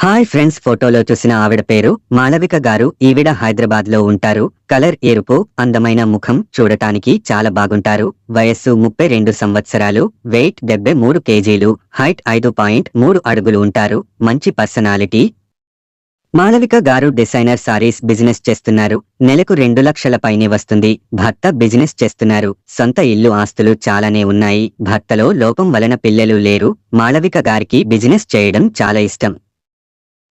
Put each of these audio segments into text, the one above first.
Hi friends ఫోటోలో చూసిన ఆవిడ పేరు మాళవిక గారు. ఈవిడ హైదరాబాద్లో ఉంటారు. కలర్ ఎరుపు అందమైన ముఖం చూడటానికి చాలా బాగుంటారు. వయస్సు ముప్పై రెండు సంవత్సరాలు వెయిట్ డెబ్బై మూడు కేజీలు హైట్ ఐదు పాయింట్ మూడు అడుగులు ఉంటారు. మంచి పర్సనాలిటీ. మాళవిక గారు డిజైనర్ సారీస్ బిజినెస్ చేస్తున్నారు. నెలకు రెండు లక్షల పైనే వస్తుంది. భర్త బిజినెస్ చేస్తున్నారు. సొంత ఇల్లు ఆస్తులు చాలానే ఉన్నాయి. భర్తలో లోపం వలన పిల్లలు లేరు. మాళవిక గారికి బిజినెస్ చేయడం చాలా ఇష్టం.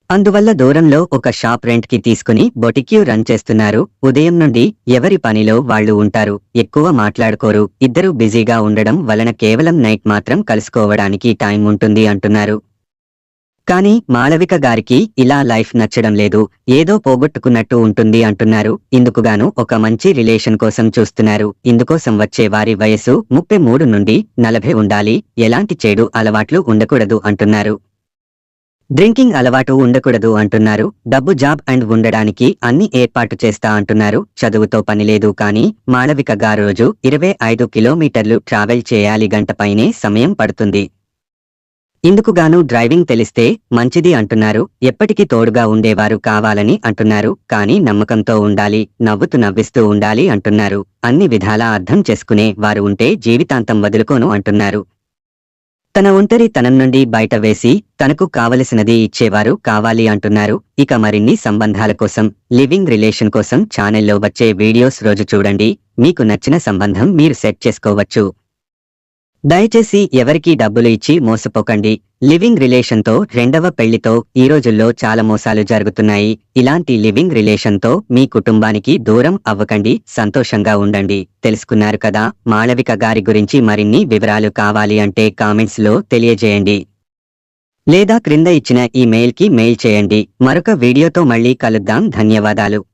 అందువల్ల దూరంలో ఒక షాప్ రెంట్కి తీసుకుని బొటిక్యూ రన్ చేస్తున్నారు. ఉదయం నుండి ఎవరి పనిలో వాళ్ళు ఉంటారు? ఎక్కువ మాట్లాడుకోరు. ఇద్దరు బిజీగా ఉండడం వలన కేవలం నైట్ మాత్రం కలుసుకోవడానికి టైం ఉంటుంది అంటున్నారు. కానీ మాళవిక గారికి ఇలా లైఫ్ నచ్చడం లేదు. ఏదో పోగొట్టుకున్నట్టు ఉంటుంది అంటున్నారు. ఇందుకుగాను ఒక మంచి రిలేషన్ కోసం చూస్తున్నారు. ఇందుకోసం వచ్చే వారి వయసు ముప్పై మూడు నుండి నలభై ఉండాలి. ఎలాంటి చెడు అలవాట్లు ఉండకూడదు అంటున్నారు. డ్రింకింగ్ అలవాటు ఉండకూడదు అంటున్నారు. డబ్బు జాబ్ అండ్ ఉండడానికి అన్ని ఏర్పాటు చేస్తా అంటున్నారు. చదువుతో పని లేదు కానీ మాళవిక గారు రోజు ఇరవై ఐదు కిలోమీటర్లు ట్రావెల్ చేయాలి గంటపైనే సమయం పడుతుంది. ఇందుకుగాను డ్రైవింగ్ తెలిస్తే మంచిది అంటున్నారు. ఎప్పటికీ తోడుగా ఉండేవారు కావాలని అంటున్నారు. కానీ నమ్మకంతో ఉండాలి నవ్వుతూ నవ్విస్తూ ఉండాలి అంటున్నారు. అన్ని విధాలా అర్థం చేసుకునే వారు ఉంటే జీవితాంతం వదులుకోను అంటున్నారు. తన ఒంటరితనం నుండి బయట వేసి తనకు కావలసినది ఇచ్చేవారు కావాలి అంటున్నారు. ఇక మరిన్ని సంబంధాల కోసం లివింగ్ రిలేషన్ కోసం ఛానల్లో వచ్చే వీడియోస్ రోజు చూడండి. మీకు నచ్చిన సంబంధం మీరు సెట్ చేసుకోవచ్చు. దయచేసి ఎవరికీ డబ్బులు ఇచ్చి మోసపోకండి. లివింగ్ రిలేషన్తో రెండవ పెళ్ళితో ఈ రోజుల్లో చాలా మోసాలు జరుగుతున్నాయి. ఇలాంటి లివింగ్ రిలేషన్తో మీ కుటుంబానికి దూరం అవ్వకండి సంతోషంగా ఉండండి. తెలుసుకున్నారు కదా మాళవిక గారి గురించి మరిన్ని వివరాలు కావాలి అంటే కామెంట్స్లో తెలియజేయండి. లేదా క్రింద ఇచ్చిన ఈ మెయిల్కి మెయిల్ చేయండి. మరొక వీడియోతో మళ్ళీ కలుద్దాం. ధన్యవాదాలు.